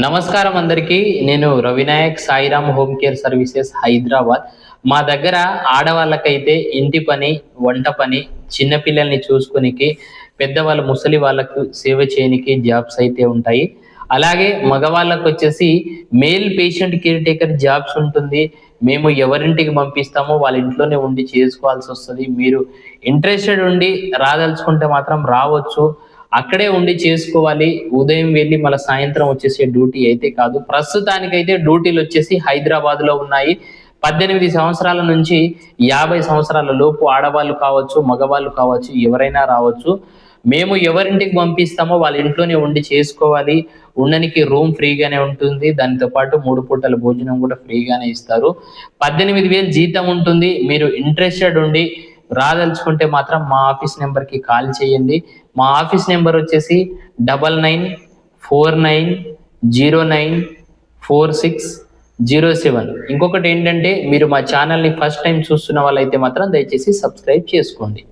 నమస్కారం అందరికీ. నేను Ravinayak Sairam home care services Hyderabad. మా దగ్గర ఆడవాళ్ళకైతే ఇంటి పని వంట పని చిన్నపిల్లల్ని చూసుకునికి పెద్దవాళ్ళ ముసలి వాళ్ళకు సేవ చేయనికి జాబ్స్ అయితే ఉంటాయి. అలాగే మగవాళ్ళకు వచ్చేసి male patient caretaker jobs ఉంటుంది. మేము ఎవరింటికి పంపిస్తామో వాళ్ళ ఇంట్లోనే ఉండి చేసుకోవాల్సి వస్తుంది. మీరు ఇంట్రెస్టెడ్ ఉండి రాదలుచుకుంటే మాత్రం రావచ్చు. అక్కడే ఉండి చేసుకోవాలి. ఉదయం వెళ్ళి మళ్ళీ సాయంత్రం వచ్చేసే డ్యూటీ అయితే కాదు. ప్రస్తుతానికైతే డ్యూటీలు వచ్చేసి హైదరాబాద్లో ఉన్నాయి. పద్దెనిమిది సంవత్సరాల నుంచి యాభై సంవత్సరాల లోపు ఆడవాళ్ళు కావచ్చు మగవాళ్ళు కావచ్చు ఎవరైనా రావచ్చు. మేము ఎవరింటికి పంపిస్తామో వాళ్ళ ఇంట్లోనే ఉండి చేసుకోవాలి. ఉండడానికి రూమ్ ఫ్రీగానే ఉంటుంది. దానితో పాటు మూడు పూటల భోజనం కూడా ఫ్రీగానే ఇస్తారు. పద్దెనిమిది వేలు జీతం ఉంటుంది. మీరు ఇంట్రెస్టెడ్ ఉండి రాదలుచుకుంటే మాత్రం మా ఆఫీస్ నెంబర్కి కాల్ చేయండి. మా ఆఫీస్ నెంబర్ వచ్చేసి double nine four nine zero nine four six zero seven. ఇంకొకటి ఏంటంటే మీరు మా ఛానల్ని ఫస్ట్ టైం చూస్తున్న వాళ్ళైతే మాత్రం దయచేసి సబ్స్క్రైబ్ చేసుకోండి.